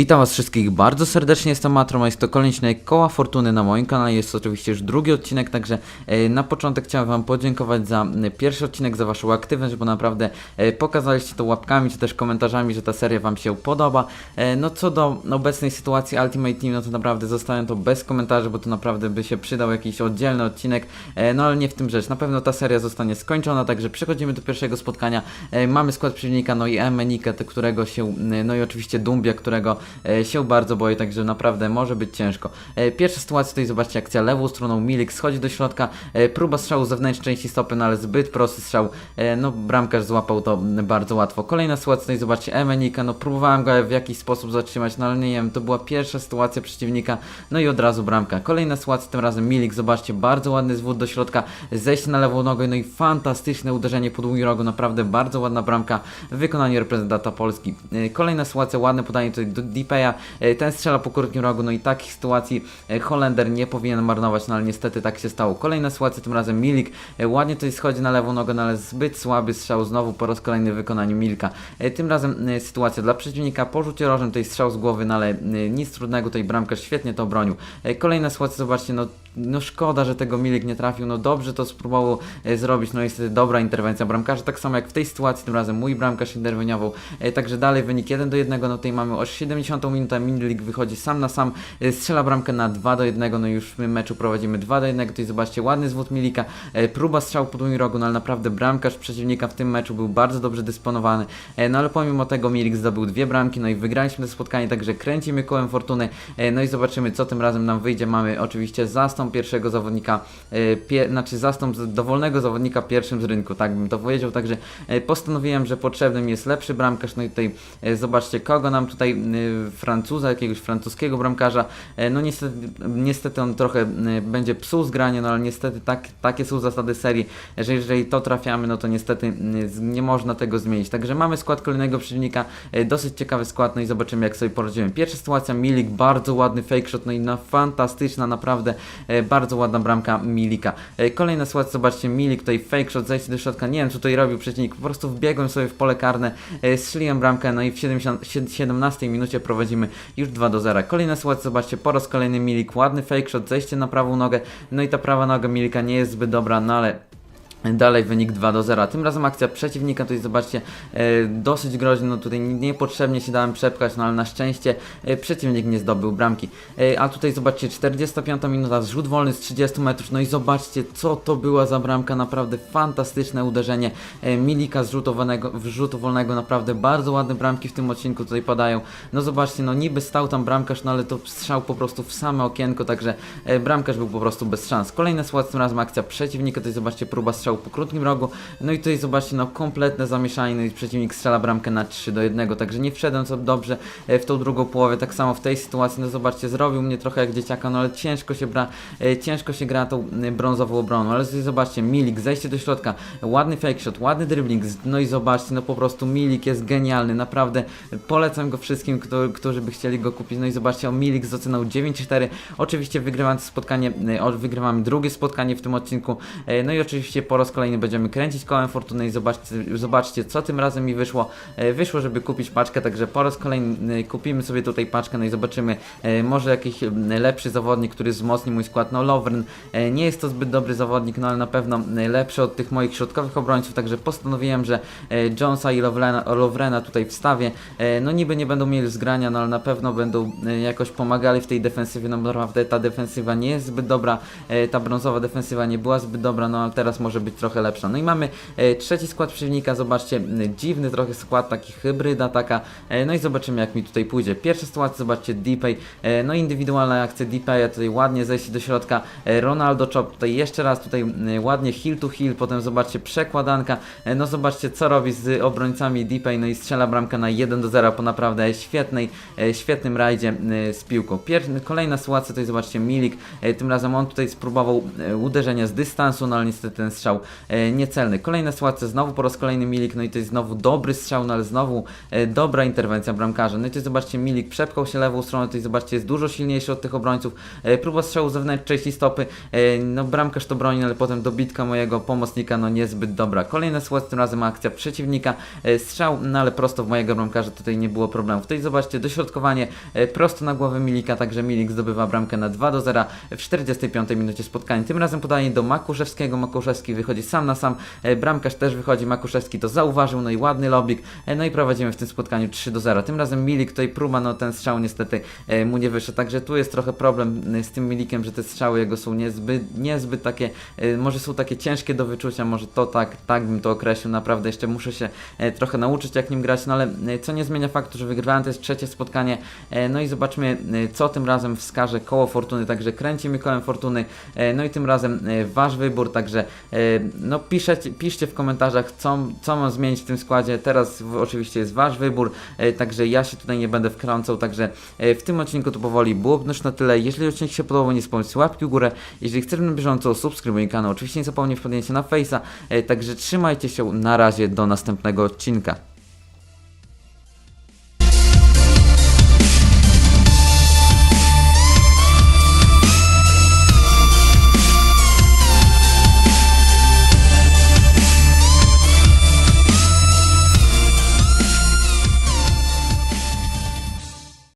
Witam was wszystkich bardzo serdecznie, jestem Matro, a jest to kolejny odcinek Koła Fortuny na moim kanale, jest oczywiście już drugi odcinek, także e, na początek chciałem wam podziękować za pierwszy odcinek, za waszą aktywność, bo naprawdę e, pokazaliście to łapkami, czy też komentarzami, że ta seria wam się podoba. E, no co do obecnej sytuacji Ultimate Team, no to naprawdę zostawiam to bez komentarzy, bo to naprawdę by się przydał jakiś oddzielny odcinek, no ale nie w tym rzecz, na pewno ta seria zostanie skończona, także przechodzimy do pierwszego spotkania, mamy skład przeciwnika, no i Emenikę, którego się, no i oczywiście Dumbia, którego się bardzo boję, także naprawdę może być ciężko. E, Pierwsza sytuacja tutaj zobaczcie akcja lewą stroną, Milik schodzi do środka, e, próba strzału zewnętrznej części stopy, no ale zbyt prosty strzał, e, no bramkarz złapał to bardzo łatwo. Kolejna sytuacja tutaj zobaczcie Emenika, no próbowałem go w jakiś sposób zatrzymać, no ale nie wiem, to była pierwsza sytuacja przeciwnika, no i od razu bramka. Kolejna sytuacja, tym razem Milik, zobaczcie, bardzo ładny zwód do środka, zejście na lewą nogę, no i fantastyczne uderzenie po długim rogu, naprawdę bardzo ładna bramka w wykonaniu reprezentanta Polski. E, Kolejna sytuacja, ładne podanie tutaj do Dipeya, E, ten strzela po krótkim rogu, no i takich sytuacji e, Holender nie powinien marnować, no ale niestety tak się stało. Kolejna sytuacja, tym razem Milik, e, ładnie tutaj schodzi na lewą nogę, no ale zbyt słaby strzał znowu po raz kolejny w wykonaniu Milka. Tym razem sytuacja dla przeciwnika, po rzucie rożem tutaj strzał z głowy, no ale nic trudnego, tutaj bramkarz świetnie to obronił. E, Kolejna sytuacja, zobaczcie, no no szkoda, że tego Milik nie trafił, no dobrze to spróbował zrobić, no niestety dobra interwencja bramkarza, tak samo jak w tej sytuacji, tym razem mój bramkarz interweniował, także dalej wynik 1 do 1, no tutaj mamy o 70 minutę, Milik wychodzi sam na sam, e, strzela bramkę na 2 do 1, no już w meczu prowadzimy 2 do 1, tutaj zobaczcie ładny zwód Milika, e, próba strzału po długim rogu, no ale naprawdę bramkarz przeciwnika w tym meczu był bardzo dobrze dysponowany, e, no ale pomimo tego Milik zdobył dwie bramki, no i wygraliśmy to spotkanie, także kręcimy kołem fortuny, no i zobaczymy co tym razem nam wyjdzie, mamy oczywiście zastąp pierwszego zawodnika, pie, znaczy zastąp dowolnego zawodnika pierwszym z rynku, tak bym to powiedział, także postanowiłem, że potrzebny mi jest lepszy bramkarz, no i tutaj zobaczcie kogo nam tutaj Francuza, jakiegoś francuskiego bramkarza, e, no niestety, niestety on trochę e, będzie psuł zgranie, no ale niestety tak, takie są zasady serii, że jeżeli to trafiamy, no to niestety z- nie można tego zmienić, także mamy skład kolejnego przeciwnika, e, dosyć ciekawy skład, no i zobaczymy jak sobie poradzimy. Pierwsza sytuacja, Milik, bardzo ładny fake shot, no i na fantastyczna, naprawdę e, bardzo ładna bramka Milika. E, Kolejna sytuacja, zobaczcie, Milik tutaj fake shot, zejście do środka, nie wiem co tutaj robił przeciwnik, po prostu wbiegłem sobie w pole karne, e, strzeliłem bramkę, no i w 70, sie- 17 minucie prowadzimy już 2 do 0. Kolejna sytuacja, zobaczcie, po raz kolejny Milik, ładny fake shot, zejście na prawą nogę, no i ta prawa noga Milika nie jest zbyt dobra, no ale Dalej wynik 2 do 0. Tym razem akcja przeciwnika, tutaj zobaczcie, e, dosyć groźny, no tutaj niepotrzebnie się dałem przepchać, no ale na szczęście e, przeciwnik nie zdobył bramki. E, a tutaj zobaczcie, 45 minuta, zrzut wolny z 30 metrów, no i zobaczcie, co to była za bramka, naprawdę fantastyczne uderzenie e, Milika z rzutu wolnego, naprawdę bardzo ładne bramki w tym odcinku tutaj padają. No zobaczcie, no niby stał tam bramkarz, no ale to strzał po prostu w same okienko, także e, bramkarz był po prostu bez szans. Kolejna sytuacja, tym razem akcja przeciwnika, tutaj zobaczcie, próba strzału po krótkim rogu, no i tutaj zobaczcie, no kompletne zamieszanie, no i przeciwnik strzela bramkę na 3 do 1, także nie wszedłem co dobrze e, w tą drugą połowę, tak samo w tej sytuacji, no zobaczcie, zrobił mnie trochę jak dzieciaka, no ale ciężko się bra, e, ciężko się gra tą e, brązową obroną, ale tutaj zobaczcie, Milik, zejście do środka, ładny fake shot, ładny dribbling, no i zobaczcie, no po prostu Milik jest genialny, naprawdę polecam go wszystkim, kto, którzy by chcieli go kupić, no i zobaczcie, o Milik z oceną 9-4, oczywiście wygrywam to spotkanie, o, wygrywamy drugie spotkanie w tym odcinku, no i oczywiście po raz kolejny będziemy kręcić kołem fortuny i zobaczcie, zobaczcie co tym razem mi wyszło, E, wyszło, żeby kupić paczkę, także po raz kolejny kupimy sobie tutaj paczkę, no i zobaczymy, e, może jakiś lepszy zawodnik, który wzmocni mój skład, no Lovren, e, nie jest to zbyt dobry zawodnik, no ale na pewno lepszy od tych moich środkowych obrońców, także postanowiłem, że Jonesa i Lovrena, Lovrena tutaj wstawię, no niby nie będą mieli zgrania, no ale na pewno będą jakoś pomagali w tej defensywie, no naprawdę ta defensywa nie jest zbyt dobra, ta brązowa defensywa nie była zbyt dobra, no ale teraz może być trochę lepsza. No i mamy e, trzeci skład przeciwnika, zobaczcie, dziwny trochę skład, taki hybryda taka, e, no i zobaczymy jak mi tutaj pójdzie. Pierwsza sytuacja, zobaczcie, Deepay, no indywidualna akcja Deepaya, tutaj ładnie zejście do środka, e, Ronaldo Chop, tutaj jeszcze raz tutaj ładnie heel to heel, potem zobaczcie przekładanka, no zobaczcie co robi z obrońcami Deepay, no i strzela bramkę na 1 do 0 po naprawdę świetnej, świetnym rajdzie z piłką. Pier kolejna sytuacja, tutaj zobaczcie Milik, tym razem on tutaj spróbował uderzenia z dystansu, no ale niestety ten strzał e, niecelny. Kolejna sytuacja, znowu po raz kolejny Milik, no i to jest znowu dobry strzał, no ale znowu e, dobra interwencja bramkarza. No i tutaj zobaczcie, Milik przepchał się lewą stronę, tutaj zobaczcie, jest dużo silniejszy od tych obrońców. E, próba strzału zewnętrznej stopy, e, no bramkarz to broni, ale potem dobitka mojego pomocnika, no niezbyt dobra. Kolejna sytuacja, tym razem akcja przeciwnika, strzał, no ale prosto w mojego bramkarza, tutaj nie było problemu. Tutaj zobaczcie, dośrodkowanie prosto na głowę Milika, także Milik zdobywa bramkę na 2 do 0 w 45 minucie spotkania. Tym razem podaje do Makuszewskiego, Makuszewski wychodzi sam na sam, e, bramkarz też wychodzi, Makuszewski to zauważył, no i ładny lobik, e, no i prowadzimy w tym spotkaniu 3 do 0. Tym razem Milik tutaj próba, no ten strzał niestety e, mu nie wyszedł, także tu jest trochę problem z tym Milikiem, że te strzały jego są niezbyt, niezbyt takie, może są takie ciężkie do wyczucia, może to tak, tak bym to określił, naprawdę jeszcze muszę się trochę nauczyć jak nim grać, no ale co nie zmienia faktu, że wygrywałem, to jest trzecie spotkanie, no i zobaczmy co tym razem wskaże koło fortuny, także kręcimy kołem fortuny, no i tym razem wasz wybór, także no piszecie, piszcie w komentarzach co, co mam zmienić w tym składzie, teraz oczywiście jest wasz wybór, e, także ja się tutaj nie będę wkręcał, także e, w tym odcinku to powoli byłoby już na tyle, jeżeli odcinek się podobał, nie zapomnijcie łapki w górę, jeżeli chcesz na bieżąco subskrybuj kanał, oczywiście nie zapomnij wpadnięcie na Face'a, e, także trzymajcie się, na razie, do następnego odcinka.